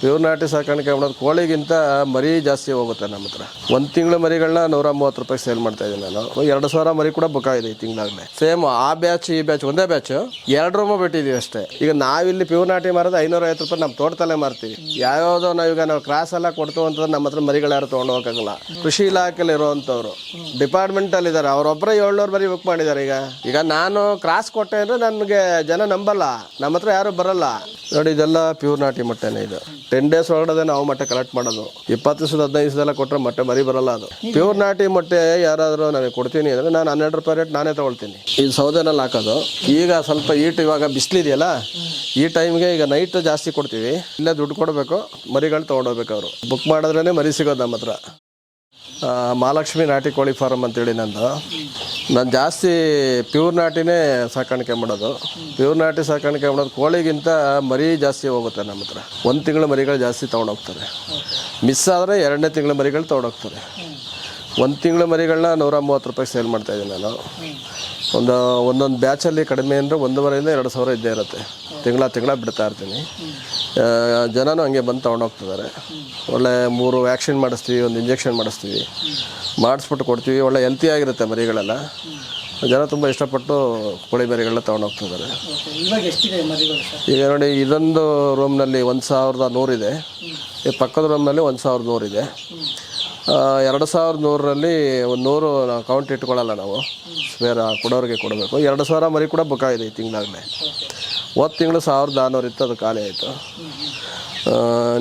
Pure ನಾಟಿ ಸಾಕಾಣಿಕೆ ಮಾಡೋದು ಕೋಳಿಗಿಂತ ಮರಿ ಜಾಸ್ತಿ ಹೋಗುತ್ತೆ ನಮ್ಮ ಹತ್ರ. ಒಂದು ತಿಂಗಳ ಮರಿಗಳನ್ನ ನೂರ ಮೂವತ್ತು ರೂಪಾಯಿ ಸೇಲ್ ಮಾಡ್ತಾ ಇದ್ದೀನಿ ನಾನು. ಎರಡು ಸಾವಿರ ಮರಿ ಕೂಡ ಬುಕ್ ಆಗಿದೆ ಈ ತಿಂಗಳಾಗಲೇ. ಸೇಮ್ ಆ ಬ್ಯಾಚ್ ಈ ಬ್ಯಾಚ್ ಒಂದೇ ಬ್ಯಾಚ್ ಎರಡು ರೂಮು ಬಿಟ್ಟಿದ್ದೀವಿ ಅಷ್ಟೇ. ಈಗ ನಾವಿಲ್ಲಿ ಪ್ಯೂರ್ ನಾಟಿ ಮಾರೋದು ಐನೂರ ಐವತ್ತು ರೂಪಾಯಿ ನಮ್ಮ ತೋಟದಲ್ಲೇ ಮಾರ್ತೀವಿ. ಯಾವ್ಯಾವುದೋ ಈಗ ನಾವು ಕ್ರಾಸ್ ಎಲ್ಲ ಕೊಡ್ತೀವಿ ಅಂತಂದ್ರೆ ನಮ್ಮ ಹತ್ರ ಮರಿಗಳು ಯಾರು ತೊಗೊಂಡು ಹೋಗಕ್ಕಾಗಲ್ಲ. ಕೃಷಿ ಇಲಾಖೆಯಲ್ಲಿ ಇರುವಂಥವ್ರು. ಡಿಪಾರ್ಟ್ಮೆಂಟ್ ಅಲ್ಲಿ ಇದ್ದಾರೆ ಅವ್ರೊಬ್ಬರೇ ಏಳ್ನೂರು ಮರಿ ಬುಕ್ ಮಾಡಿದ್ದಾರೆ ಈಗ. ಈಗ ನಾನು ಕ್ರಾಸ್ ಕೊಟ್ಟೆ ಅಂದರೆ ನನಗೆ ಜನ ನಂಬಲ್ಲ. ನಮ್ಮ ಹತ್ರ ಯಾರು ಬರಲ್ಲ. ನೋಡಿ ಇದೆಲ್ಲ ಪ್ಯೂರ್ ನಾಟಿ ಮೊಟ್ಟೆನೇ ಇದು. ಟೆನ್ ಡೇಸ್ ಒಳಗಡೆ ನಾವು ಮೊಟ್ಟೆ ಕಲೆಕ್ಟ್ ಮಾಡೋದು. ಇಪ್ಪತ್ತು ದಿವಸದ ಹದಿನೈದು ದಿವಸದೆಲ್ಲ ಕೊಟ್ಟರೆ ಮೊಟ್ಟೆ ಮರಿ ಬರಲ್ಲ ಅದು. ಪ್ಯೂರ್ ನಾಟಿ ಮೊಟ್ಟೆ ಯಾರಾದರೂ ನನಗೆ ಕೊಡ್ತೀನಿ ಅಂದರೆ ನಾನು ಹನ್ನೆರಡು ರೂಪಾಯಿ ರೇಟ್ ನಾನೇ ತೊಗೊಳ್ತೀನಿ. ಈ ಸೌದೆನಲ್ಲಿ ಹಾಕೋದು. ಈಗ ಸ್ವಲ್ಪ ಈಟ್ ಇವಾಗ ಬಿಸಿಲಿದೆಯಲ್ಲ ಈ ಟೈಮ್ಗೆ ಈಗ ನೈಟ್ ಜಾಸ್ತಿ ಕೊಡ್ತೀವಿ. ಇಲ್ಲೇ ದುಡ್ಡು ಕೊಡಬೇಕು ಮರಿಗಳು ತೊಗೊಂಡೋಗ್ಬೇಕು ಅವರು. ಬುಕ್ ಮಾಡಿದ್ರೇ ಮರಿ ಸಿಗೋದು ನಮ್ಮ ಹತ್ರ ಮಹಾಲಕ್ಷ್ಮಿ ನಾಟಿ ಕೋಳಿ ಫಾರಮ್ ಅಂತೇಳಿ ನಂದು. ನಾನು ಜಾಸ್ತಿ ಪ್ಯೂರ್ ನಾಟಿನೇ ಸಾಕಾಣಿಕೆ ಮಾಡೋದು. ಪ್ಯೂರ್ ನಾಟಿ ಸಾಕಾಣಿಕೆ ಮಾಡೋದು ಕೋಳಿಗಿಂತ ಮರಿ ಜಾಸ್ತಿ ಹೋಗುತ್ತೆ ನಮ್ಮ ಹತ್ರ. ಒಂದು ತಿಂಗಳ ಮರಿಗಳು ಜಾಸ್ತಿ ತೊಗೊಂಡೋಗ್ತಾರೆ ಮಿಸ್ ಆದರೆ ಎರಡನೇ ತಿಂಗಳ ಮರಿಗಳು ತೊಗೊಂಡೋಗ್ತಾರೆ ಒಂದು ತಿಂಗಳ ಮರಿಗಳನ್ನ ನೂರ ಮೂವತ್ತು ರೂಪಾಯಿ ಸೇಲ್ ಮಾಡ್ತಾ ಇದ್ದೀನಿ ನಾನು. ಒಂದು, ಒಂದೊಂದು ಬ್ಯಾಚಲ್ಲಿ ಕಡಿಮೆ ಅಂದರೆ ಒಂದೂವರೆಯಿಂದ ಎರಡು ಸಾವಿರ ಇದ್ದೇ ಇರುತ್ತೆ. ತಿಂಗಳ ತಿಂಗಳ ಬಿಡ್ತಾ ಇರ್ತೀನಿ. ಜನನೂ ಹಂಗೆ ಬಂದು ತೊಗೊಂಡೋಗ್ತಿದ್ದಾರೆ ಒಳ್ಳೆ ಮೂರು ವ್ಯಾಕ್ಸಿನ್ ಮಾಡಿಸ್ತೀವಿ, ಒಂದು ಇಂಜೆಕ್ಷನ್ ಮಾಡಿಸ್ತೀವಿ. ಮಾಡಿಸ್ಬಿಟ್ಟು ಕೊಡ್ತೀವಿ. ಒಳ್ಳೆ ಹೆಲ್ತಿ ಆಗಿರುತ್ತೆ ಮರಿಗಳೆಲ್ಲ. ಜನ ತುಂಬ ಇಷ್ಟಪಟ್ಟು ಕೋಳಿ ಮರಿಗಳನ್ನ ತೊಗೊಂಡೋಗ್ತಿದ್ದಾರೆ ಈಗ ನೋಡಿ, ಇದೊಂದು ರೂಮ್ನಲ್ಲಿ ಒಂದು ಸಾವಿರದ ನೂರಿದೆ ಈ ಪಕ್ಕದ ರೂಮ್ನಲ್ಲಿ ಒಂದು ಸಾವಿರದ ನೂರಿದೆ ಎರಡು ಸಾವಿರದ ನೂರರಲ್ಲಿ ಒಂದು ನೂರು ಕೌಂಟ್ ಇಟ್ಕೊಳ್ಳಲ್ಲ ನಾವು. ಸ್ವೇರ ಕೊಡೋರಿಗೆ ಕೊಡಬೇಕು. ಎರಡು ಸಾವಿರ ಮರಿ ಕೂಡ ಬುಕ್ಕಾಗಿದೆ ಈ ತಿಂಗಳಾಗಲೇ. ಹೋದ ತಿಂಗಳು ಸಾವಿರದ ನಾನ್ನೂರು ಇತ್ತು, ಅದು ಖಾಲಿ ಆಯಿತು.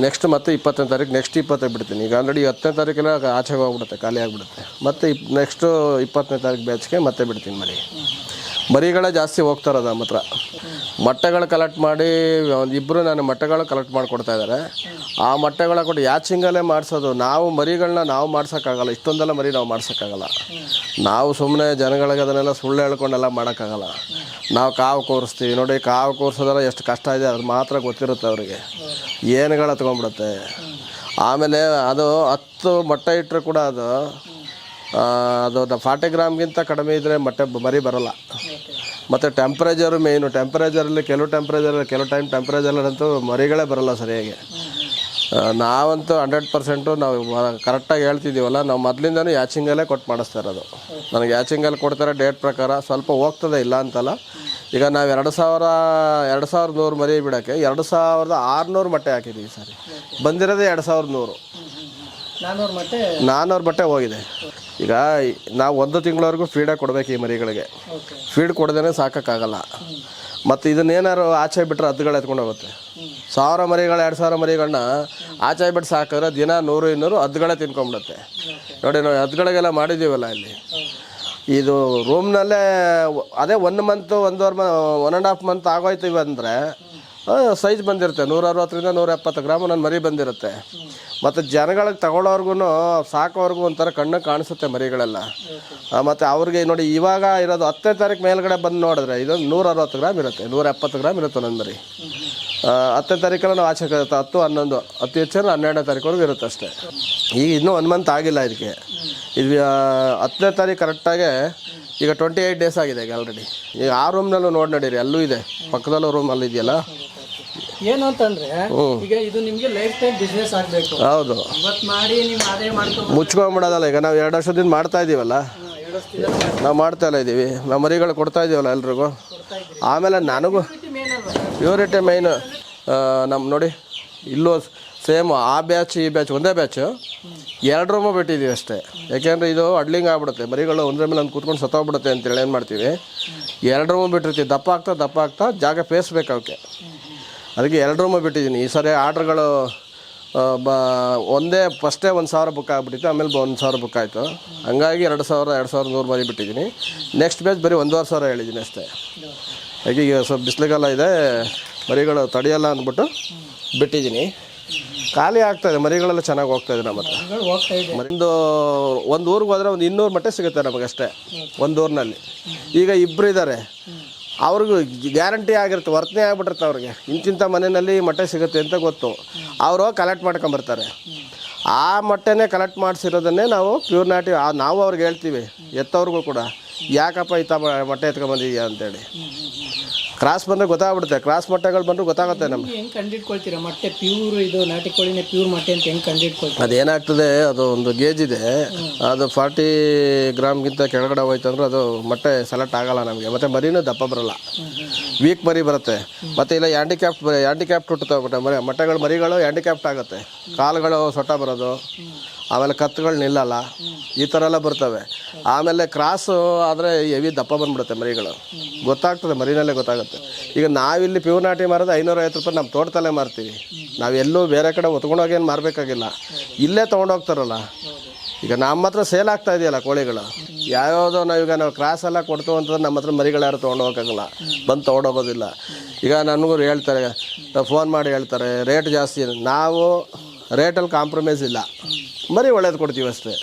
ನೆಕ್ಸ್ಟ್ ಮತ್ತೆ ಇಪ್ಪತ್ತನೇ ತಾರೀಕು ನೆಕ್ಸ್ಟ್ ಇಪ್ಪತ್ತೈದು ಬಿಡ್ತೀನಿ. ಈಗ ಆಲ್ರೆಡಿ ಹತ್ತನೇ ತಾರೀಕೆಲ್ಲ ಆಚೆಗೆ ಹೋಗ್ಬಿಡುತ್ತೆ, ಖಾಲಿ ಆಗಿಬಿಡುತ್ತೆ. ಮತ್ತೆ ಇಪ್ ನೆಕ್ಸ್ಟು ಇಪ್ಪತ್ತನೇ ತಾರೀಕು ಬ್ಯಾಚ್ಗೆ ಮತ್ತೆ ಬಿಡ್ತೀನಿ ಮರಿ ಮರಿಗಳೇ ಜಾಸ್ತಿ ಹೋಗ್ತಾರದು ನಮ್ಮ ಹತ್ರ. ಮೊಟ್ಟೆಗಳು ಕಲೆಕ್ಟ್ ಮಾಡಿ, ಒಂದು ಇಬ್ಬರು ನಾನು ಮೊಟ್ಟೆಗಳು ಕಲೆಕ್ಟ್ ಮಾಡಿಕೊಡ್ತಾ ಇದ್ದಾರೆ. ಆ ಮೊಟ್ಟೆಗಳ ಕೊಟ್ಟು ಯಾಚಿಂಗಲ್ಲೇ ಮಾಡಿಸೋದು, ನಾವು ಮರಿಗಳನ್ನ ನಾವು ಮಾಡ್ಸೋಕ್ಕಾಗಲ್ಲ, ಇಷ್ಟೊಂದೆಲ್ಲ ಮರಿ ನಾವು ಮಾಡ್ಸೋಕ್ಕಾಗಲ್ಲ. ನಾವು ಸುಮ್ಮನೆ ಜನಗಳಿಗೆ ಅದನ್ನೆಲ್ಲ ಸುಳ್ಳು ಹೇಳ್ಕೊಂಡೆಲ್ಲ ಮಾಡೋಕ್ಕಾಗಲ್ಲ. ನಾವು ಕಾವು ಕೂರಿಸ್ತೀವಿ. ನೋಡಿ, ಕಾವು ಕೂರಿಸೋದೆಲ್ಲ ಎಷ್ಟು ಕಷ್ಟ ಇದೆ, ಅದು ಮಾತ್ರ ಗೊತ್ತಿರುತ್ತೆ ಅವರಿಗೆ. ಏನುಗಳ ತೊಗೊಂಡ್ಬಿಡುತ್ತೆ. ಆಮೇಲೆ ಅದು ಹತ್ತು ಮೊಟ್ಟೆ ಇಟ್ಟರೆ ಕೂಡ ಅದು ಅದು ಫಾರ್ಟಿ ಗ್ರಾಮ್ಗಿಂತ ಕಡಿಮೆ ಇದ್ದರೆ ಮೊಟ್ಟೆ ಮರಿ ಬರೋಲ್ಲ. ಮತ್ತು ಟೆಂಪ್ರೇಚರು ಮೇಯ್ನು ಟೆಂಪ್ರೇಚರಲ್ಲಿ ಕೆಲವು ಟೆಂಪ್ರೇಚರಲ್ಲಿ ಕೆಲವು ಟೈಮ್ ಟೆಂಪ್ರೇಚರಲ್ಲಂತೂ ಮರಿಗಳೇ ಬರಲ್ಲ ಸರಿಯಾಗಿ. ನಾವಂತೂ ಹಂಡ್ರೆಡ್ ಪರ್ಸೆಂಟು ನಾವು ಕರೆಕ್ಟಾಗಿ ಹೇಳ್ತಿದ್ದೀವಲ್ಲ ನಾವು ಮೊದಲಿಂದನೂ ಯಾಚಿಂಗಲ್ಲೇ ಕೊಟ್ಟು ಮಾಡಿಸ್ತಾ ಇರೋದು. ನನಗೆ ಯಾಚಿಂಗಲ್ಲಿ ಕೊಡ್ತಾರೆ ಡೇಟ್ ಪ್ರಕಾರ ಸ್ವಲ್ಪ ಹೋಗ್ತದೆ ಇಲ್ಲ ಅಂತಲ್ಲ. ಈಗ ನಾವು ಎರಡು ಸಾವಿರ ಎರಡು ಸಾವಿರದ ನೂರು ಮರಿ ಬಿಡೋಕ್ಕೆ ಎರಡು ಸಾವಿರದ ಆರುನೂರು ಬಟ್ಟೆ ಹಾಕಿದ್ದೀವಿ ಸರಿ. ಬಂದಿರೋದೇ ಎರಡು ಸಾವಿರದ ನೂರು. ನಾನ್ನೂರು ಬಟ್ಟೆ ಹೋಗಿದೆ. ಈಗ ನಾವು ಒಂದು ತಿಂಗಳವರೆಗೂ ಫೀಡೇ ಕೊಡಬೇಕು ಈ ಮರಿಗಳಿಗೆ. ಫೀಡ್ ಕೊಡದೇ ಸಾಕೋಕ್ಕಾಗಲ್ಲ. ಮತ್ತು ಇದನ್ನೇನಾದ್ರು ಆಚೆ ಬಿಟ್ಟರೆ ಹದ್ದುಗಳು ಎತ್ಕೊಂಡು ಹೋಗುತ್ತೆ. ಸಾವಿರ ಮರಿಗಳು ಎರಡು ಸಾವಿರ ಮರಿಗಳನ್ನ ಆಚೆ ಬಿಟ್ಟು ಸಾಕಿದ್ರೆ ದಿನ ನೂರು ಇನ್ನೂರು ಹದ್ದುಗಳೇ ತಿನ್ಕೊಂಬಿಡುತ್ತೆ. ನೋಡಿ ನಾವು ಹದ್ದುಗಳಿಗೆಲ್ಲ ಮಾಡಿದ್ದೀವಲ್ಲ ಇಲ್ಲಿ. ಇದು ರೂಮ್ನಲ್ಲೇ ಅದೇ ಒನ್ ಮಂತು ಒಂದೂವರೆ ಮ ಒನ್ ಆ್ಯಂಡ್ ಹಾಫ್ ಮಂತ್ ಆಗೋಯ್ತೀವಿ ಅಂದರೆ ಸೈಜ್ ಬಂದಿರುತ್ತೆ. ನೂರ ಅರವತ್ತರಿಂದ ನೂರ ಎಪ್ಪತ್ತು ಗ್ರಾಮ್ ನನ್ನ ಮರಿ ಬಂದಿರುತ್ತೆ. ಮತ್ತು ಜನಗಳಿಗೆ ತಗೊಳ್ಳೋರ್ಗು ಸಾಕೋರ್ಗು ಒಂಥರ ಕಣ್ಣು ಕಾಣಿಸುತ್ತೆ ಮರಿಗಳೆಲ್ಲ. ಮತ್ತು ಅವ್ರಿಗೆ ನೋಡಿ ಇವಾಗ ಇರೋದು ಹತ್ತನೇ ತಾರೀಕು ಮೇಲ್ಗಡೆ ಬಂದು ನೋಡಿದ್ರೆ ಇದು ನೂರ ಅರವತ್ತು ಗ್ರಾಮ್ ಇರುತ್ತೆ ನೂರ ಎಪ್ಪತ್ತು ಗ್ರಾಮ್ ಇರುತ್ತೆ ಒಂದೊಂದು ಮರಿ. ಹತ್ತನೇ ತಾರೀಕೆಲ್ಲ ನಾವು ಆಚೆ ಕರೆಯುತ್ತೆ ಹತ್ತು, ಹನ್ನೊಂದು ಅತಿ ಹೆಚ್ಚಿನ ಹನ್ನೆರಡನೇ ತಾರೀಕುವರೆಗೂ ಇರುತ್ತೆ ಅಷ್ಟೇ. ಈಗ ಇನ್ನೂ ಒನ್ ಮಂತ್ ಆಗಿಲ್ಲ ಇದಕ್ಕೆ. ಇದು ಹತ್ತನೇ ತಾರೀಕು ಕರೆಕ್ಟಾಗೆ ಈಗ ಟ್ವೆಂಟಿ ಏಯ್ಟ್ ಡೇಸ್ ಆಗಿದೆ ಈಗ ಆಲ್ರೆಡಿ ಈಗ ಆ ರೂಮ್ನಲ್ಲೂ ನೋಡಿ ನಡೀರಿ, ಅಲ್ಲೂ ಇದೆ. ಪಕ್ಕದಲ್ಲೂ ರೂಮಲ್ಲಿ ಇದೆಯಲ್ಲ. ಏನು ಅಂತಂದ್ರೆ ಈಗ ಇದು ನಿಮ್ಗೆ ಲೈಫ್ ಟೈಮ್ ಬಿಸ್ನೆಸ್ ಆಗ್ಬೇಕು. ಹೌದು. ಇವತ್ತು ಮಾಡಿ ನೀವು ಆದಾಯ ಮಾಡ್ಕೊಂಡು ಮುಚ್ಕೊಂಬಿಡೋದಲ್ಲ ಈಗ ನಾವು ಎರಡು ವರ್ಷದಿಂದ ಮಾಡ್ತಾ ಇದೀವಲ್ಲ? ನಾವು ಮಾಡ್ತಾ ಇಲ್ಲ ಇದ್ದೀವಿ ನಾವು ಮರಿಗಳು ಕೊಡ್ತಾ ಇದೀವಲ್ಲ ಎಲ್ರಿಗೂ? ಆಮೇಲೆ ನನಗೂ ಪ್ಯೂರಿಟಿ ಮೈನ್ ನಮ್ಮ ನೋಡಿ ಇಲ್ಲೂ ಸೇಮ್ ಆ ಬ್ಯಾಚ್ ಈ ಬ್ಯಾಚ್ ಒಂದೇ ಬ್ಯಾಚು ಎರಡು ರೂಮು ಬಿಟ್ಟಿದ್ದೀವಿ ಅಷ್ಟೇ. ಯಾಕೆಂದರೆ ಇದು ಅಡ್ಲಿಂಗ್ ಆಗ್ಬಿಡುತ್ತೆ. ಮರಿಗಳು ಒಂದ್ರ ಮೇಲೆ ಒಂದು ಕೂತ್ಕೊಂಡು ಸತ್ತೋಗ್ಬಿಡುತ್ತೆ ಅಂತೇಳಿ ಏನು ಮಾಡ್ತೀವಿ? ಎರಡು ರೂಮು ಬಿಟ್ಟಿರ್ತೀವಿ. ದಪ್ಪ ಆಗ್ತಾ ದಪ್ಪ ಆಗ್ತಾ ಜಾಗ ಪೇಸ್ಬೇಕು ಅವಕ್ಕೆ ಅದಕ್ಕೆ ಎರಡು ರೂಮ ಬಿಟ್ಟಿದ್ದೀನಿ. ಈ ಸರಿ ಆರ್ಡ್ರ್ಗಳು ಬ ಒಂದೇ ಫಸ್ಟೇ ಒಂದು ಸಾವಿರ ಬುಕ್ ಆಗಿಬಿಟ್ಟಿತ್ತು ಆಮೇಲೆ ಒಂದು ಸಾವಿರ ಬುಕ್ ಆಯಿತು. ಹಂಗಾಗಿ ಎರಡು ಸಾವಿರ ಎರಡು ಸಾವಿರದ ನೂರು ಮರಿ ಬಿಟ್ಟಿದ್ದೀನಿ. ನೆಕ್ಸ್ಟ್ ಬ್ಯಾಚ್ ಬರೀ ಒಂದೂವರೆ ಸಾವಿರ ಹೇಳಿದ್ದೀನಿ ಅಷ್ಟೇ. ಹಾಗೆ ಈಗ ಸ್ವಲ್ಪ ಬಿಸಿಲುಗಾಲ ಇದೆ ಮರಿಗಳು ತಡೆಯಲ್ಲ ಅಂದ್ಬಿಟ್ಟು ಬಿಟ್ಟಿದ್ದೀನಿ. ಖಾಲಿ ಆಗ್ತಾಯಿದೆ ಮರಿಗಳೆಲ್ಲ ಚೆನ್ನಾಗಿ ಹೋಗ್ತಾಯಿದೆ ನಮ್ಮ ಹತ್ರ. ಒಂದು ಒಂದು ಊರಿಗೆ ಹೋದರೆ ಒಂದು ಇನ್ನೂರು ಮಟ್ಟ ಸಿಗುತ್ತೆ ಅಷ್ಟೇ ಒಂದು ಊರಿನಲ್ಲಿ. ಈಗ ಇಬ್ಬರು ಇದ್ದಾರೆ ಅವ್ರಿಗೂ ಗ್ಯಾರಂಟಿ ಆಗಿರುತ್ತೆ, ವರ್ತನೆ ಆಗ್ಬಿಟ್ಟಿರುತ್ತೆ ಅವ್ರಿಗೆ. ಇಂತಿಂಥ ಮನೆಯಲ್ಲಿ ಮೊಟ್ಟೆ ಸಿಗುತ್ತೆ ಅಂತ ಗೊತ್ತು. ಅವರು ಕಲೆಕ್ಟ್ ಮಾಡ್ಕೊಂಬರ್ತಾರೆ. ಆ ಮೊಟ್ಟೆನೇ ಕಲೆಕ್ಟ್ ಮಾಡಿಸಿರೋದನ್ನೇ ನಾವು ಪ್ಯೂರ್ ನಾಟಿ ನಾವು ಅವ್ರಿಗೆ ಹೇಳ್ತೀವಿ, ಎತ್ತವ್ರಿಗೂ ಕೂಡ. ಯಾಕಪ್ಪ ಈ ಮೊಟ್ಟೆ ಎತ್ಕೊಂಬಂದಿದ್ಯಾ ಅಂತೇಳಿ. ಕ್ರಾಸ್ ಬಂದರೆ ಗೊತ್ತಾಗ್ಬಿಡುತ್ತೆ. ಕ್ರಾಸ್ ಮೊಟ್ಟೆಗಳು ಬಂದರೂ ಗೊತ್ತಾಗುತ್ತೆ ನಮ್ಗೆ. ಹೆಂಗೆ ಕಂಡಿಡ್ಕೊಳ್ತೀರಾ ಮೊಟ್ಟೆ ಪ್ಯೂರ್ ಇದು ನಾಟಿ ಕೋಳಿನೇ ಪ್ಯೂರ್ ಮೊಟ್ಟೆ ಅಂತ ಹೆಂಗೆ ಕಂಡಿಡ್ಕೊಳ್ತೀರಾ ಅದೇನಾಗ್ತದೆ ಅದು ಒಂದು ಗೇಜ್ ಇದೆ. ಅದು ಫಾರ್ಟಿ ಗ್ರಾಮ್ಗಿಂತ ಕೆಳಗಡೆ ಹೋಯ್ತು ಅಂದ್ರೆ ಅದು ಮೊಟ್ಟೆ ಸೆಲೆಕ್ಟ್ ಆಗಲ್ಲ ನಮಗೆ. ಮತ್ತು ಮರಿನೂ ದಪ್ಪ ಬರಲ್ಲ. ವೀಕ್ ಮರಿ ಬರುತ್ತೆ. ಮತ್ತು ಇಲ್ಲ ಹ್ಯಾಂಡಿಕ್ಯಾಪ್ಟ್ ಹ್ಯಾಂಡಿಕ್ಯಾಪ್ಟ್ ಹುಟ್ಟುತ್ತೆ ಮರಿ ಮೊಟ್ಟೆಗಳು ಮರಿಗಳು ಹ್ಯಾಂಡಿಕ್ಯಾಪ್ಟ್ ಆಗುತ್ತೆ. ಕಾಲುಗಳು ಸೊಟ್ಟ ಬರೋದು. ಆಮೇಲೆ ಕತ್ತುಗಳು ನಿಲ್ಲಲ್ಲ. ಈ ಥರ ಎಲ್ಲ ಬರ್ತವೆ. ಆಮೇಲೆ ಕ್ರಾಸು ಆದರೆ ಹೆವಿ ದಪ್ಪ ಬಂದ್ಬಿಡುತ್ತೆ ಮರಿಗಳು. ಗೊತ್ತಾಗ್ತದೆ, ಮರಿನಲ್ಲೇ ಗೊತ್ತಾಗುತ್ತೆ. ಈಗ ನಾವಿಲ್ಲಿ ಪ್ಯೂರ್ ನಾಟಿ ಮಾರೋದು ಐನೂರೈವತ್ತು ರೂಪಾಯಿ ನಮ್ಮ ತೋಟದಲ್ಲೇ ಮಾರ್ತೀವಿ. ನಾವೆಲ್ಲೂ ಬೇರೆ ಕಡೆ ಒತ್ಕೊಂಡೋಗೇನು ಮಾರಬೇಕಾಗಿಲ್ಲ. ಇಲ್ಲೇ ತೊಗೊಂಡೋಗ್ತಾರಲ್ಲ. ಈಗ ನಮ್ಮ ಹತ್ರ ಸೇಲ್ ಆಗ್ತಾ ಇದೆಯಲ್ಲ ಕೋಳಿಗಳು. ಯಾವ್ಯಾವುದೋ ನಾವೀಗ ನಾವು ಕ್ರಾಸ್ ಎಲ್ಲ ಕೊಡ್ತು ಅಂತಂದ್ರೆ ನಮ್ಮ ಹತ್ರ ಮರಿಗಳು ಯಾರು ತೊಗೊಂಡೋಗಕ್ಕಾಗಲ್ಲ. ಬಂದು ತೊಗೊಂಡೋಗೋದಿಲ್ಲ. ಈಗ ನನಗೂ ಹೇಳ್ತಾರೆ, ಫೋನ್ ಮಾಡಿ ಹೇಳ್ತಾರೆ, ರೇಟ್ ಜಾಸ್ತಿ. ನಾವು ರೇಟಲ್ಲಿ ಕಾಂಪ್ರಮೈಸ್ ಇಲ್ಲ. ಮರಿ ಒಳ್ಳೇದು ಕೊಡ್ತೀವಿ ಅಷ್ಟೇ.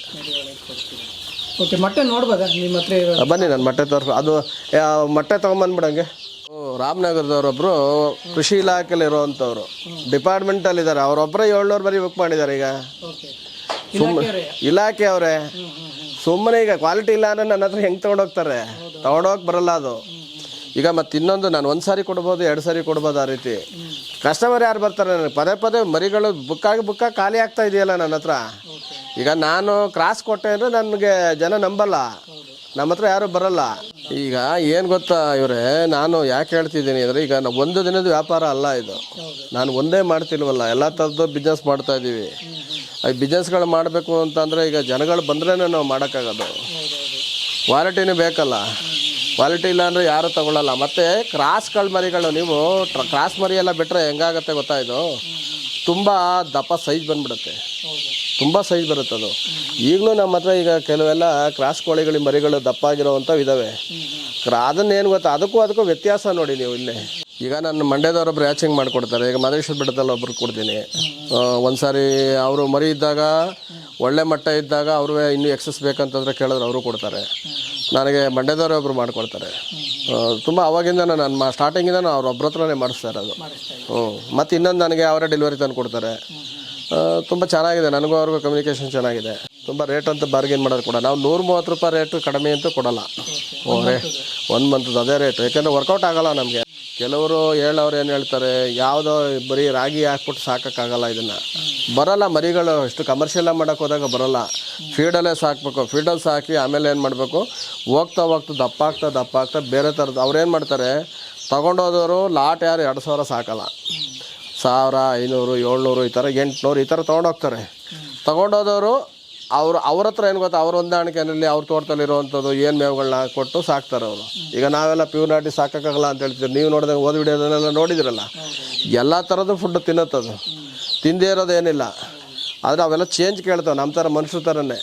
ಓಕೆ ಮೊಟ್ಟೆ ನೋಡ್ಬೋದಾ? ನಿಮ್ಮ ಹತ್ರ ಇರೋ ಬನ್ನಿ ನಾನು ಮೊಟ್ಟೆ ತೋರಿಸ್ ಅದು ಆ, ಮೊಟ್ಟೆ ತೊಗೊಂಬಂದ್ಬಿಡಂಗೆ ರಾಮನಗರದವರೊಬ್ಬರು ಕೃಷಿ ಇಲಾಖೆಯಲ್ಲಿ ಇರುವಂಥವ್ರು ಡಿಪಾರ್ಟ್ಮೆಂಟಲ್ಲಿ ಇದ್ದಾರೆ ಅವರೊಬ್ಬರೇ ಏಳ್ನೂರು ಬರೀ ಬುಕ್ ಮಾಡಿದ್ದಾರೆ ಈಗ. ಓಕೆ. ಇಲಾಖೆಯವರೇ? ಇಲಾಖೆ ಅವರೇ ಸುಮ್ಮನೆ ಈಗ ಕ್ವಾಲಿಟಿ ಇಲ್ಲ ಅಂದ್ರೆ ನನ್ನ ಹತ್ರ ಹೆಂಗೆ ತೊಗೊಂಡೋಗ್ತಾರೆ ತೊಗೊಂಡೋಗಿ ಬರಲ್ಲ ಅದು. ಈಗ ಮತ್ತೆ ಇನ್ನೊಂದು ನಾನು ಒಂದು ಸಾರಿ ಕೊಡ್ಬೋದು, ಎರಡು ಸಾರಿ ಕೊಡ್ಬೋದು ಆ ರೀತಿ. ಕಸ್ಟಮರ್ ಯಾರು ಬರ್ತಾರೆ ನನಗೆ? ಪದೇ ಪದೇ ಮರಿಗಳು ಬುಕ್ಕಾಗಿ ಬುಕ್ಕಾಗಿ ಖಾಲಿ ಆಗ್ತಾ ಇದೆಯಲ್ಲ ನನ್ನ ಹತ್ರ. ಈಗ ನಾನು ಕ್ರಾಸ್ ಕೊಟ್ಟೆ ಅಂದರೆ ನನಗೆ ಜನ ನಂಬಲ್ಲ. ನಮ್ಮ ಹತ್ರ ಯಾರು ಬರಲ್ಲ. ಈಗ ಏನು ಗೊತ್ತಾ ಇವರೇ, ನಾನು ಯಾಕೆ ಹೇಳ್ತಿದ್ದೀನಿ ಅಂದರೆ ಈಗ ನಾವು ಒಂದು ದಿನದ ವ್ಯಾಪಾರ ಅಲ್ಲ ಇದು. ನಾನು ಒಂದೇ ಮಾಡ್ತಿಲ್ವಲ್ಲ, ಎಲ್ಲ ಥರದ್ದು ಬಿಸ್ನೆಸ್ ಮಾಡ್ತಾ ಇದ್ದೀವಿ ಈ ಬಿಸ್ನೆಸ್ಗಳು ಮಾಡಬೇಕು ಅಂತಂದರೆ ಈಗ ಜನಗಳು ಬಂದ್ರೇ ನಾವು ಮಾಡೋಕ್ಕಾಗೋದು ವಾರಂಟಿನೂ ಬೇಕಲ್ಲ. ಕ್ವಾಲಿಟಿ ಇಲ್ಲ ಅಂದರೆ ಯಾರೂ ತಗೊಳ್ಳಲ್ಲ ಮತ್ತು ಕ್ರಾಸ್ಗಳ ಮರಿಗಳು ನೀವು ಕ್ರಾಸ್ ಮರಿ ಎಲ್ಲ ಬಿಟ್ಟರೆ ಹೆಂಗಾಗತ್ತೆ ಗೊತ್ತಾ ಇದು? ತುಂಬ ದಪ್ಪ ಸೈಜ್ ಬಂದ್ಬಿಡುತ್ತೆ. ತುಂಬ ಸೈಜ್ ಬರುತ್ತೆ ಅದು. ಈಗಲೂ ನಮ್ಮ ಹತ್ರ ಈಗ ಕೆಲವೆಲ್ಲ ಕ್ರಾಸ್ ಕೋಳಿಗಳ, ಮರಿಗಳು ದಪ್ಪ ಆಗಿರೋವಂಥವು ಇದ್ದಾವೆ ಅದನ್ನೇನು ಗೊತ್ತಾ? ಅದಕ್ಕೂ ಅದಕ್ಕೂ ವ್ಯತ್ಯಾಸ ನೋಡಿ ನೀವು ಇಲ್ಲಿ. ಈಗ ನನ್ನ ಮಂಡ್ಯದವರೊಬ್ರು ಹ್ಯಾಚಿಂಗ್ ಮಾಡಿಕೊಡ್ತಾರೆ. ಈಗ ಮದೇಶ್ವರ ಬೆಟ್ಟದಲ್ಲಿ ಒಬ್ರು ಕೊಡ್ತೀನಿ. ಒಂದು ಸಾರಿ ಅವರು ಮರಿ ಇದ್ದಾಗ, ಒಳ್ಳೆ ಮಟ್ಟ ಇದ್ದಾಗ ಅವ್ರೂ ಇನ್ನೂ ಎಕ್ಸಸ್ ಬೇಕಂತಂದ್ರೆ ಕೇಳಿದ್ರೆ ಅವರು ಕೊಡ್ತಾರೆ. ನನಗೆ ಮಂಡ್ಯದವರೇ ಒಬ್ಬರು ಮಾಡಿಕೊಡ್ತಾರೆ. ತುಂಬ ಅವಾಗಿಂದ ನಾನು ಮಾ ಸ್ಟಾರ್ಟಿಂಗಿಂದ ಅವ್ರ ಒಬ್ಬರ ಹತ್ರನೇ ಮಾಡಿಸ್ತಾ ಇರೋದು ಹ್ಞೂ ಮತ್ತು ಇನ್ನೊಂದು ನನಗೆ ಅವರೇ ಡೆಲಿವರಿ ತಂದು ಕೊಡ್ತಾರೆ. ತುಂಬ ಚೆನ್ನಾಗಿದೆ. ನನಗೂ ಅವ್ರಿಗೂ ಕಮ್ಯುನಿಕೇಷನ್ ಚೆನ್ನಾಗಿದೆ. ತುಂಬ ರೇಟ್ ಅಂತ ಬಾರ್ಗೇನ್ ಮಾಡೋದು ಕೂಡ. ನಾವು ನೂರು ಮೂವತ್ತು ರೂಪಾಯಿ ರೇಟು ಕಡಿಮೆ ಅಂತೂ ಕೊಡೋಲ್ಲ. ಒಂದು ಮಂತದ್ದು ಅದೇ ರೇಟ್ ಯಾಕೆಂದರೆ ವರ್ಕೌಟ್ ಆಗೋಲ್ಲ ನಮಗೆ. ಕೆಲವರು ಹೇಳೋರು ಏನು ಹೇಳ್ತಾರೆ, ಯಾವುದೋ ಬರೀ ರಾಗಿ ಹಾಕ್ಬಿಟ್ಟು ಸಾಕೋಕ್ಕಾಗಲ್ಲ ಇದನ್ನು. ಬರಲ್ಲ ಮರಿಗಳು, ಇಷ್ಟು ಕಮರ್ಷಿಯಲ್ಲ ಮಾಡೋಕೆ ಹೋದಾಗ ಬರಲ್ಲ. ಫೀಡಲ್ಲೇ ಸಾಕಬೇಕು ಫೀಡಲ್ಲಿ ಸಾಕಿ ಆಮೇಲೆ ಏನು ಮಾಡಬೇಕು, ಹೋಗ್ತಾ ಹೋಗ್ತಾ ದಪ್ಪ ಆಗ್ತಾ ದಪ್ಪ ಆಗ್ತಾ ಬೇರೆ ಥರದ್ದು ಅವ್ರೇನು ಮಾಡ್ತಾರೆ, ತೊಗೊಂಡೋದವರು ಲಾಟ್ ಯಾರು ಎರಡು ಸಾವಿರ ಸಾಕಲ್ಲ. ಸಾವಿರ ಐನೂರು, ಏಳ್ನೂರು ಈ ಥರ ಎಂಟುನೂರು ಈ ಥರ ತೊಗೊಂಡೋಗ್ತಾರೆ ತಗೊಂಡೋದವರು ಅವ್ರು, ಅವ್ರ ಹತ್ರ ಏನು ಗೊತ್ತಾ, ಅವ್ರ ಹೊಂದಾಣಿಕೆಯಲ್ಲಿ ಅವ್ರ ತೋಟದಲ್ಲಿ ಇರುವಂಥದ್ದು ಏನು ಮೇವುಗಳನ್ನ ಕೊಟ್ಟು ಸಾಕ್ತಾರೆ ಅವರು. ಈಗ ನಾವೆಲ್ಲ ಪ್ಯೂರ್ ನಾಟಿ ಸಾಕೋಕ್ಕಾಗಲ್ಲ ಅಂತ ಹೇಳ್ತೀವಿ ನೀವು ನೋಡಿದಾಗ ಓದ್ ವಿಡಿಯೋದನ್ನೆಲ್ಲ ನೋಡಿದಿರಲ್ಲ? ಎಲ್ಲ ಥರದ್ದು ಫುಡ್ ತಿನ್ನತ್ತದು. ತಿಂದೇ ಇರೋದೇನಿಲ್ಲ ಆದರೆ ಅವೆಲ್ಲ ಚೇಂಜ್ ಕೇಳ್ತಾವೆ. ನಮ್ಮ ಥರ ಮನುಷ್ಯರ ಥರನೇ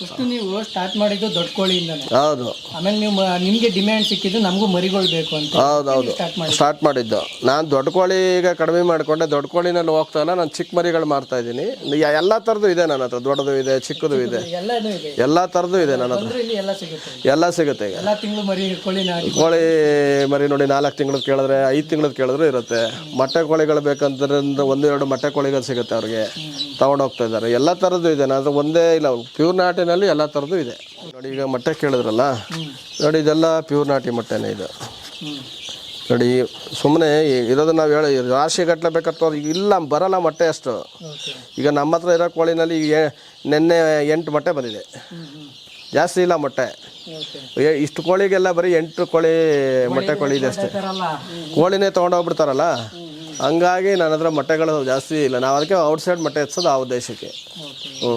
ಫಸ್ಟ್ ನೀವು ಸ್ಟಾರ್ಟ್ ಮಾಡಿದ್ದು ದೊಡ್ಡ ಕೋಳಿಯಿಂದನೇ. ಹೌದು. ಆಮೇಲೆ ನೀವು ಮ- ನಿಮ್ಗೆ ಡಿಮ್ಯಾಂಡ್ ಸಿಕ್ಕಿದ್ದು ನಮಗೂ ಮರಿಗಳು ಬೇಕು ಅಂತ ಹೌದೌದು ಸ್ಟಾರ್ಟ್ ಮಾಡಿ ಸ್ಟಾರ್ಟ್ ಮಾಡಿದ್ದು. ನಾನು ದೊಡ್ಡ ಕೋಳಿ ಈಗ ಕಡಿಮೆ ಮಾಡಿಕೊಂಡೆ. ದೊಡ್ಡ ಕೋಳಿನಲ್ಲಿ ಹೋಗ್ತಾ ಇಲ್ಲ ನಾನು ಚಿಕ್ಕ ಮರಿಗಳು ಮಾರ್ತಾ ಇದ್ದೀನಿ. ಎಲ್ಲ ಥರದ್ದು ಇದೆ ನನ್ನ ಹತ್ರ. ದೊಡ್ಡದು ಇದೆ ಚಿಕ್ಕದು ಇದೆ. ಎಲ್ಲನೂ ಇದೆ ಎಲ್ಲ ಥರದ್ದು ಇದೆ ನನ್ನ ಹತ್ರ. ಅಂದ್ರೆ ಇಲ್ಲಿ ಎಲ್ಲ ಸಿಗುತ್ತೆ ಎಲ್ಲ ಸಿಗುತ್ತೆ ಈಗ. ಎಲ್ಲ ತಿಂಗಳು ಮರಿ ಕೋಳಿ ನಾಟಿ. ಕೋಳಿ ಮರಿ ನೋಡಿ ನಾಲ್ಕು ತಿಂಗಳದ್ದು ಕೇಳಿದ್ರೆ ಐದು ತಿಂಗಳದ್ದು ಕೇಳಿದ್ರು ಇರುತ್ತೆ. ಮೊಟ್ಟೆ ಕೋಳಿಗಳು ಬೇಕಂತಂದ್ರೆ ಒಂದು ಎರಡು ಮೊಟ್ಟೆ ಕೋಳಿಗಳು ಸಿಗುತ್ತೆ ಅವ್ರಿಗೆ. ತಗೊಂಡೋಗ್ತಾ ಇದ್ದಾರೆ. ಎಲ್ಲ ಥರದ್ದು ಇದೆ. ನಾನು ಒಂದೇ ಇಲ್ಲ. ಪ್ಯೂರ್ ನಾಟಿನಲ್ಲಿ ಎಲ್ಲ ಥರದ್ದು ಇದೆ. ನೋಡಿ ಈಗ ಮೊಟ್ಟೆ ಕೇಳಿದ್ರಲ್ಲ? ನೋಡಿ ಇದೆಲ್ಲ ಪ್ಯೂರ್ ನಾಟಿ ಮೊಟ್ಟೆನೇ ಇದು. ನೋಡಿ ಸುಮ್ಮನೆ ಇರೋದು ನಾವು ಹೇಳಿ ರಾಶಿ ಗಟ್ಟಲೆ ಬೇಕಂತ ಇಲ್ಲ ಬರಲ್ಲ ಮೊಟ್ಟೆ ಅಷ್ಟು. ಈಗ ನಮ್ಮ ಹತ್ರ ಇರೋ ಕೋಳಿನಲ್ಲಿ ಈಗ ನಿನ್ನೆ ಎಂಟು ಮೊಟ್ಟೆ ಬಂದಿದೆ. ಜಾಸ್ತಿ ಇಲ್ಲ ಮೊಟ್ಟೆ. ಇಷ್ಟು ಕೋಳಿಗೆಲ್ಲ ಬರೀ ಎಂಟು ಕೋಳಿ ಮೊಟ್ಟೆ ಕೋಳಿ ಇದೆ ಅಷ್ಟೇ. ಕೋಳಿನೇ ತೊಗೊಂಡೋಗ್ಬಿಡ್ತಾರಲ್ಲ? ಹಂಗಾಗಿ ನನ್ನ ಹತ್ರ ಮೊಟ್ಟೆಗಳು ಜಾಸ್ತಿ ಇಲ್ಲ. ನಾವು ಅದಕ್ಕೆ ಔಟ್ಸೈಡ್ ಮೊಟ್ಟೆ ಹೆಚ್ಚೋದು ಆ ಉದ್ದೇಶಕ್ಕೆ. ಹ್ಞೂ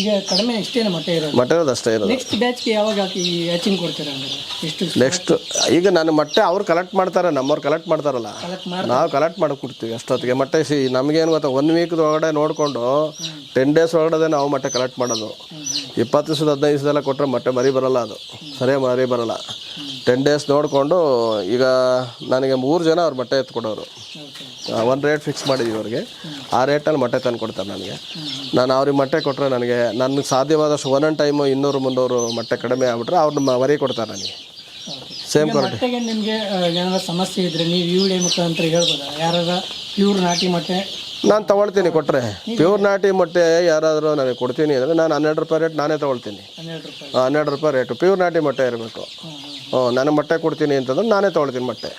ಈಗ ಕಡಿಮೆ ಇಷ್ಟೇನು ಮೊಟ್ಟೆ ಇರೋದು? ಮೊಟ್ಟೆ ಇರೋದು ಅಷ್ಟೇ ಇರೋದು. ನೆಕ್ಸ್ಟ್ ಬ್ಯಾಚ್ಗೆ ಯಾವಾಗ ಹಾಕಿ ಹ್ಯಾಚಿಂಗ್ ಕೊಡ್ತೀರಾ ಅಂದ್ರೆ? ಎಷ್ಟು ನೆಕ್ಸ್ಟ್ ಈಗ ನಾನು ಮೊಟ್ಟೆ ಅವ್ರು ಕಲೆಕ್ಟ್ ಮಾಡ್ತಾರೆ ನಮ್ಮವ್ರು ಕಲೆಕ್ಟ್ ಮಾಡ್ತಾರಲ್ಲ. ಕಲೆಕ್ಟ್ ಮಾಡಿ ನಾವು ಕಲೆಕ್ಟ್ ಮಾಡಿ ಕೊಡ್ತೀವಿ ಅಷ್ಟೊತ್ತಿಗೆ. ಮೊಟ್ಟೆ ಸಿ ನಮಗೇನು ಗೊತ್ತಾ ಒನ್ ವೀಕ್ ಒಳಗಡೆ ನೋಡಿಕೊಂಡು ಟೆನ್ ಡೇಸ್ ಒಳಗಡೆ ನಾವು ಮೊಟ್ಟೆ ಕಲೆಕ್ಟ್ ಮಾಡೋದು. ಇಪ್ಪತ್ತು ದಿವಸದ ಹದಿನೈದು ದಿವಸದೆಲ್ಲ ಕೊಟ್ಟರೆ ಮೊಟ್ಟೆ ಮರಿ ಬರಲ್ಲ ಅದು. ಸರಿಯಾಗಿ ಮರಿ ಬರಲ್ಲ. ಟೆನ್ ಡೇಸ್ ನೋಡಿಕೊಂಡು ಈಗ ನನಗೆ ಮೂರು ಜನ ಅವ್ರು ಮೊಟ್ಟೆ ಎತ್ಕೊಡೋರು. ಒಂದು ರೇಟ್ ಫಿಕ್ಸ್ ಮಾಡಿದ್ದೀವಿ ಅವ್ರಿಗೆ. ಆ ರೇಟಲ್ಲಿ ಮೊಟ್ಟೆ ತಂದು ಕೊಡ್ತಾರೆ ನನಗೆ. ನಾನು ಅವ್ರಿಗೆ ಮೊಟ್ಟೆ ಕೊಟ್ಟರೆ ನನಗೆ ನನಗೆ ಸಾಧ್ಯವಾದಷ್ಟು ಒಂದೊಂದು ಟೈಮು ಇನ್ನೂರು ಮುನ್ನೂರು ಮೊಟ್ಟೆ ಕಡಿಮೆ ಆಗ್ಬಿಟ್ರೆ ಅವ್ರನ್ನ ಮರಿ ಕೊಡ್ತಾರೆ ನನಗೆ. ಸೇಮ್ ಕ್ವಾಲಿಟಿ ನಿಮಗೆ ಏನಾರ ಸಮಸ್ಯೆ ಇದ್ರೆ ನೀವು ಮುಖಾಂತರ ಹೇಳ್ಬೋದಾ? ಯಾರಾರ ಪ್ಯೂರ್ ನಾಟಿ ಮೊಟ್ಟೆ? ನಾನು ತೊಗೊಳ್ತೀನಿ ಕೊಟ್ಟರೆ ಪ್ಯೂರ್ ನಾಟಿ ಮೊಟ್ಟೆ ಯಾರಾದರೂ ನನಗೆ ಕೊಡ್ತೀನಿ ಅಂದರೆ ನಾನು ಹನ್ನೆರಡು ರೂಪಾಯಿ ರೇಟ್ ನಾನೇ ತೊಗೊಳ್ತೀನಿ. ಹನ್ನೆರಡು ರೂಪಾಯಿ. ರೇಟು ಪ್ಯೂರ್ ನಾಟಿ ಮೊಟ್ಟೆ ಇರಬೇಕು. ನನಗೆ ಮೊಟ್ಟೆ ಕೊಡ್ತೀನಿ ಅಂತಂದ್ರೆ ನಾನೇ ತೊಗೊಳ್ತೀನಿ ಮೊಟ್ಟೆ.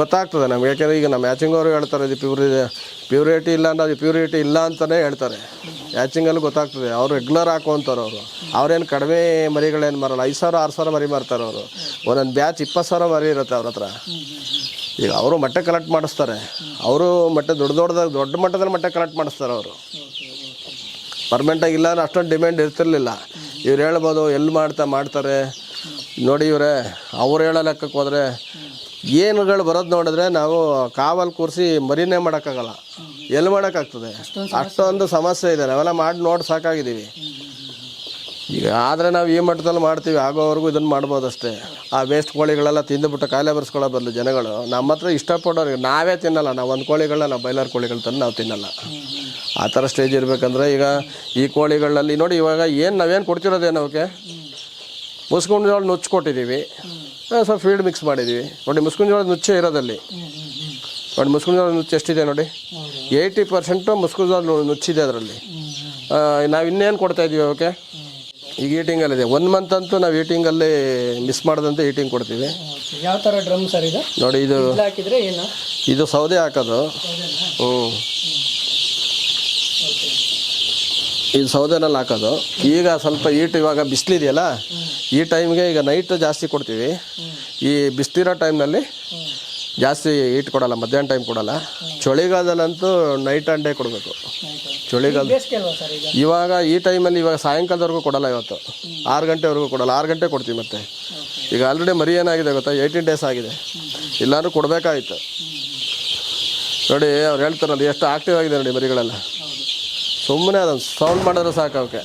ಗೊತ್ತಾಗ್ತದೆ ನಮ್ಗೆ ಯಾಕೆಂದರೆ ಈಗ ನಮ್ಮ ಮ್ಯಾಚಿಂಗ್ ಅವರು ಹೇಳ್ತಾರೆ ಇದು ಪ್ಯೂರಿ ಪ್ಯೂರಿಟಿ ಇಲ್ಲ ಅನ್ನೋದು ಪ್ಯೂರಿಟಿ ಇಲ್ಲ ಅಂತಲೇ ಹೇಳ್ತಾರೆ. ಮ್ಯಾಚಿಂಗಲ್ಲಿ ಗೊತ್ತಾಗ್ತದೆ ಅವ್ರು ರೆಗ್ಯುಲರ್ ಹಾಕುವಂಥವ್ರು ಅವರು. ಅವ್ರೇನು ಕಡಿಮೆ ಮರಿಗಳೇನು ಮಾರಲ್ಲ ಐದು ಸಾವಿರ ಆರು ಸಾವಿರ ಮರಿ ಮಾರ್ತಾರೆ ಅವರು. ಒಂದೊಂದು ಬ್ಯಾಚ್ ಇಪ್ಪತ್ತು ಸಾವಿರ ಮರಿ ಇರುತ್ತೆ ಅವ್ರ ಹತ್ರ. ಈಗ ಅವರು ಮೊಟ್ಟೆ ಕಲೆಕ್ಟ್ ಮಾಡಿಸ್ತಾರೆ. ಅವರು ಮೊಟ್ಟೆ ದೊಡ್ಡ ದೊಡ್ಡದಾಗ ದೊಡ್ಡ ಮಟ್ಟದಲ್ಲಿ ಮೊಟ್ಟೆ ಕಲೆಕ್ಟ್ ಮಾಡಿಸ್ತಾರೆ ಅವರು. ಪರ್ಮನೆಂಟಾಗಿ ಇಲ್ಲ ಅಂದ್ರೆ ಅಷ್ಟೊಂದು ಡಿಮ್ಯಾಂಡ್ ಇರ್ತಿರ್ಲಿಲ್ಲ. ಇವ್ರು ಹೇಳ್ಬೋದು ಎಲ್ಲಿ ಮಾಡ್ತಾ ಮಾಡ್ತಾರೆ ನೋಡಿ ಇವರೇ ಅವ್ರು ಹೇಳೋ ಲೆಕ್ಕಕ್ಕೆ ಹೋದರೆ ಏನುಗಳು ಬರೋದು ನೋಡಿದ್ರೆ ನಾವು ಕಾವಲ್ ಕೂರಿಸಿ ಮರಿನೇ ಮಾಡೋಕ್ಕಾಗಲ್ಲ. ಎಲ್ಲಿ ಮಾಡೋಕ್ಕಾಗ್ತದೆ? ಅಷ್ಟೊಂದು ಸಮಸ್ಯೆ. ಇದೆ. ನಾವೆಲ್ಲ ಮಾಡಿ ನೋಡಿ ಸಾಕಾಗಿದ್ದೀವಿ. ಈಗ ಆದರೆ ನಾವು ಈ ಮಟ್ಟದಲ್ಲಿ ಮಾಡ್ತೀವಿ. ಆಗೋವರೆಗೂ ಇದನ್ನು ಮಾಡ್ಬೋದು ಅಷ್ಟೇ. ಆ ವೇಸ್ಟ್ ಕೋಳಿಗಳೆಲ್ಲ ತಿಂದುಬಿಟ್ಟು ಕಾಯಿಲೆ ಬರ್ಸ್ಕೊಳ್ಳೋ ಬದಲು ಜನಗಳು ನಮ್ಮ ಹತ್ರ ಇಷ್ಟಪಡೋರಿಗೆ ನಾವೇ ತಿನ್ನಲ್ಲ. ನಾವು ಒಂದು ಕೋಳಿಗಳನ್ನ ನಾವು ಬೈಲರ್ ಕೋಳಿಗಳು ತಂದು ನಾವು ತಿನ್ನಲ್ಲ. ಆ ಥರ ಸ್ಟೇಜ್ ಇರಬೇಕಂದ್ರೆ ಈಗ ಈ ಕೋಳಿಗಳಲ್ಲಿ ನೋಡಿ ಇವಾಗ ಏನು ನಾವೇನು ಕೊಡ್ತಿರೋದೇನು ಅವಕ್ಕೆ ಮುಸ್ಕುಂಡ್ ಜೋಳ ನುಚ್ಚು ಕೊಟ್ಟಿದ್ದೀವಿ ಸ್ವಲ್ಪ ಫೀಡ್ ಮಿಕ್ಸ್ ಮಾಡಿದ್ದೀವಿ ನೋಡಿ ಮುಸ್ಕಿನ ಜೋಳದ ನುಚ್ಚೇ ಇರೋದಲ್ಲಿ. ನೋಡಿ ಮುಸ್ಕಿನ ಜೋಳದ ನುಚ್ಚು ಎಷ್ಟಿದೆ ನೋಡಿ? ಏಯ್ಟಿ ಪರ್ಸೆಂಟು ಮುಸ್ಕಿನ ಜೋಳ ನುಚ್ಚಿದೆ ಅದರಲ್ಲಿ. ನಾವು ಇನ್ನೇನು ಕೊಡ್ತಾ ಇದೀವಿ ಅವಕ್ಕೆ ಈಗ ಈಟಿಂಗಲ್ಲಿದೆ ಒನ್ ಮಂತ್ ಅಂತೂ ನಾವು ಈಟಿಂಗಲ್ಲಿ ಮಿಸ್ ಮಾಡದಂತೆ ಈಟಿಂಗ್ ಕೊಡ್ತೀವಿ. ಓಕೆ ಯಾವ ಥರ ಡ್ರಮ್ ಸರ್ ಇದು? ನೋಡಿ ಇದು ಏನು? ಇದು ಸೌದೆ ಹಾಕೋದು. ಹ್ಞೂ ಇದು ಸೌದೆನಲ್ಲಿ ಹಾಕೋದು. ಈಗ ಸ್ವಲ್ಪ ಈಟ್ ಇವಾಗ ಬಿಸಿಲಿದೆಯಲ್ಲ ಈ ಟೈಮ್ಗೆ ಈಗ ನೈಟ್ ಜಾಸ್ತಿ ಕೊಡ್ತೀವಿ. ಈ ಬಿಸಿಲಿರೋ ಟೈಮ್ನಲ್ಲಿ ಜಾಸ್ತಿ ಈಟ್ ಕೊಡಲ್ಲ ಮಧ್ಯಾಹ್ನ ಟೈಮ್ ಕೊಡಲ್ಲ. ಚಳಿಗಾಲದಲ್ಲಂತೂ ನೈಟ್ ಆ್ಯಂಡ್ ಡೇ ಕೊಡಬೇಕು. ಚಳಿಗಾಲ ಇವಾಗ ಈ ಟೈಮಲ್ಲಿ ಇವಾಗ ಸಾಯಂಕಾಲದವರೆಗೂ ಕೊಡಲ್ಲ ಇವತ್ತು. ಆರು ಗಂಟೆವರೆಗೂ ಕೊಡಲ್ಲ ಆರು ಗಂಟೆ ಕೊಡ್ತೀವಿ ಮತ್ತೆ. ಈಗ ಆಲ್ರೆಡಿ ಮರಿ ಏನಾಗಿದೆ ಗೊತ್ತಾ? ಏಯ್ಟೀನ್ ಡೇಸ್ ಆಗಿದೆ. ಎಲ್ಲರೂ ಕೊಡಬೇಕಾಗಿತ್ತು ನೋಡಿ ಅವ್ರು ಹೇಳ್ತಾರಲ್ಲ ಎಷ್ಟು ಆಕ್ಟಿವ್ ಆಗಿದೆ ನೋಡಿ ಮರಿಗಳೆಲ್ಲ. ಸುಮ್ಮನೆ ಅದನ್ನು ಸೌಂಡ್ ಮಾಡಿದ್ರೆ ಸಾಕು ಅವಕ್ಕೆ.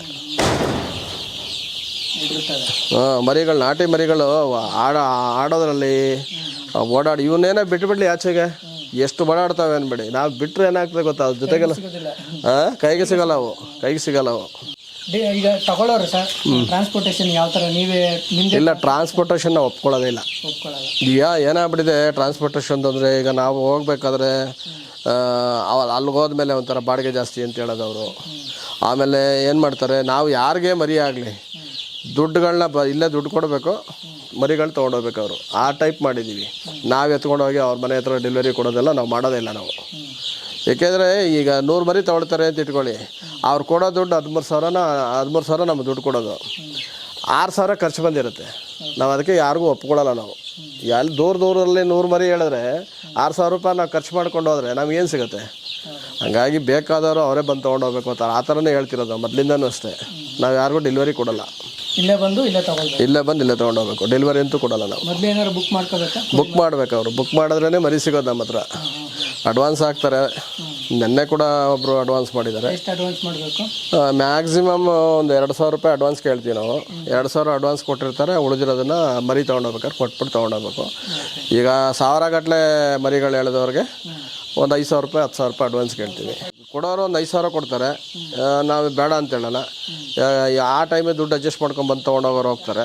ಹಾಂ ಮರಿಗಳು ನಾಟಿ ಮರಿಗಳು ಆಡ ಆಡೋದ್ರಲ್ಲಿ ಓಡಾಡಿ ಇವನ್ನೇನೋ ಬಿಟ್ಬಿಡ್ಲಿ ಆಚೆಗೆ. ಎಷ್ಟು ಓಡಾಡ್ತಾವೆ ಅನ್ಬೇಡಿ ನಾವು ಬಿಟ್ಟರೆ ಏನಾಗ್ತದೆ ಗೊತ್ತಾ? ಅದ್ರ ಜೊತೆಗೆಲ್ಲ ಹಾಂ ಕೈಗೆ ಸಿಗಲ್ಲ ಅವು. ಕೈಗೆ ಸಿಗಲ್ಲ ಅವು. ಈಗ ತಗೊಳ್ಳೋರು ಸರ್ ಟ್ರಾನ್ಸ್ಪೋರ್ಟೇಷನ್ ಯಾವ ಥರ? ನೀವೇ ನಿಮ್ದೆ ಇಲ್ಲ ಟ್ರಾನ್ಸ್ಪೋರ್ಟೇಷನ್ ನಾವು ಒಪ್ಕೊಳ್ಳೋದೇ ಇಲ್ಲ. ಒಪ್ಕೊಳ್ಳಲ್ಲ ಈಗ ಏನಾಗ್ಬಿಟ್ಟಿದೆ ಟ್ರಾನ್ಸ್ಪೋರ್ಟೇಷನ್ ಅಂದರೆ ಈಗ ನಾವು ಹೋಗ್ಬೇಕಾದ್ರೆ ಅಲ್ಲಿಗೆ ಹೋದ್ಮೇಲೆ ಒಂಥರ ಬಾಡಿಗೆ ಜಾಸ್ತಿ ಅಂತ ಹೇಳೋದು ಅವರು ಆಮೇಲೆ ಏನು ಮಾಡ್ತಾರೆ, ನಾವು ಯಾರಿಗೆ ಮರಿ ಆಗಲಿ ದುಡ್ಡುಗಳನ್ನ ಬ, ಇಲ್ಲೇ ದುಡ್ಡು ಕೊಡಬೇಕು, ಮರಿಗಳು ತೊಗೊಂಡೋಗ್ಬೇಕು ಅವರು. ಆ ಟೈಪ್ ಮಾಡಿದ್ದೀವಿ ನಾವು ಎತ್ಕೊಂಡೋಗಿ ಅವ್ರ ಮನೆ ಹತ್ರ ಡೆಲಿವರಿ ಕೊಡೋದೆಲ್ಲ ನಾವು ಮಾಡೋದೇ ಇಲ್ಲ ನಾವು. ಏಕೆಂದರೆ ಈಗ ನೂರು ಮರಿ ತೊಗೊಳ್ತಾರೆ ಅಂತ ಇಟ್ಕೊಳ್ಳಿ. ಅವ್ರು ಕೊಡೋ ದುಡ್ಡು ಹದಿಮೂರು ಸಾವಿರನ, ಹದಿಮೂರು ಸಾವಿರ ನಮ್ಗೆ ದುಡ್ಡು ಕೊಡೋದು. ಆರು ಸಾವಿರ ಖರ್ಚು ಬಂದಿರುತ್ತೆ. ನಾವು ಅದಕ್ಕೆ ಯಾರಿಗೂ ಒಪ್ಕೊಳ್ಳಲ್ಲ ನಾವು. ಎಲ್ಲಿ ದೂರ ದೂರದಲ್ಲಿ ನೂರು ಮರಿ ಹೇಳಿದ್ರೆ ಆರು ಸಾವಿರ ರೂಪಾಯಿ ನಾವು ಖರ್ಚು ಮಾಡ್ಕೊಂಡು ಹೋದರೆ ನಮಗೇನು ಸಿಗುತ್ತೆ? ಹಂಗಾಗಿ ಬೇಕಾದವರು ಅವರೇ ಬಂದು ತೊಗೊಂಡೋಗ್ಬೇಕು ಅಂತ ಆ ಥರನೇ ಹೇಳ್ತಿರೋದು ಮೊದಲಿಂದನೂ ಅಷ್ಟೇ. ನಾವು ಯಾರಿಗೂ ಡೆಲಿವರಿ ಕೊಡಲ್ಲ. ಇಲ್ಲೇ ಬಂದು ಇಲ್ಲೇ ತಗೊಳ್ಬೇಕು. ಇಲ್ಲೇ ಬಂದು ಇಲ್ಲೇ ತೊಗೊಂಡೋಗ್ಬೇಕು. ಡೆಲಿವರಿ ಅಂತೂ ಕೊಡಲ್ಲ ನಾವು. ಮೊದಲು ಏನಾದ್ರು ಬುಕ್ ಮಾಡ್ಕೋಬೇಕಾ? ಬುಕ್ ಮಾಡ್ಬೇಕು ಅವರು. ಬುಕ್ ಮಾಡಿದ್ರೇ ಮರಿ ಸಿಗೋದು ನಮ್ಮ ಹತ್ರ ಅಡ್ವಾನ್ಸ್ ಹಾಕ್ತಾರೆ ನೆನ್ನೆ ಕೂಡ ಒಬ್ಬರು ಅಡ್ವಾನ್ಸ್ ಮಾಡಿದ್ದಾರೆ. ಎಷ್ಟು ಅಡ್ವಾನ್ಸ್ ಮಾಡಬೇಕು? ಮ್ಯಾಕ್ಸಿಮಮ್ ಒಂದು ಎರಡು ಸಾವಿರ ರೂಪಾಯಿ ಅಡ್ವಾನ್ಸ್ ಕೇಳ್ತೀವಿ ನಾವು. ಎರಡು ಸಾವಿರ ಅಡ್ವಾನ್ಸ್ ಕೊಟ್ಟಿರ್ತಾರೆ ಉಳಿದಿರೋದನ್ನ ಮರಿ ತೊಗೊಂಡೋಗ್ಬೇಕಾದ್ರೆ ಕೊಟ್ಬಿಟ್ಟು ತೊಗೊಂಡೋಗ್ಬೇಕು. ಈಗ ಸಾವಿರ ಗಟ್ಟಲೆ ಮರಿಗಳು ಹೇಳಿದವ್ರಿಗೆ ಒಂದು ಐದು ಸಾವಿರ ರೂಪಾಯಿ ಹತ್ತು ಸಾವಿರ ರೂಪಾಯಿ ಅಡ್ವಾನ್ಸ್ ಕೇಳ್ತೀವಿ. ಕೊಡೋರು ಒಂದು ಐದು ಸಾವಿರ ಕೊಡ್ತಾರೆ. ನಾವು ಬೇಡ ಅಂತ ಹೇಳಲ್ಲ ಆ, ಟೈಮೇ ಟೈಮಿಗೆ ದುಡ್ಡು ಅಡ್ಜಸ್ಟ್ ಮಾಡ್ಕೊಂಡು ಬಂದು ತೊಗೊಂಡೋಗೋರು ಹೋಗ್ತಾರೆ.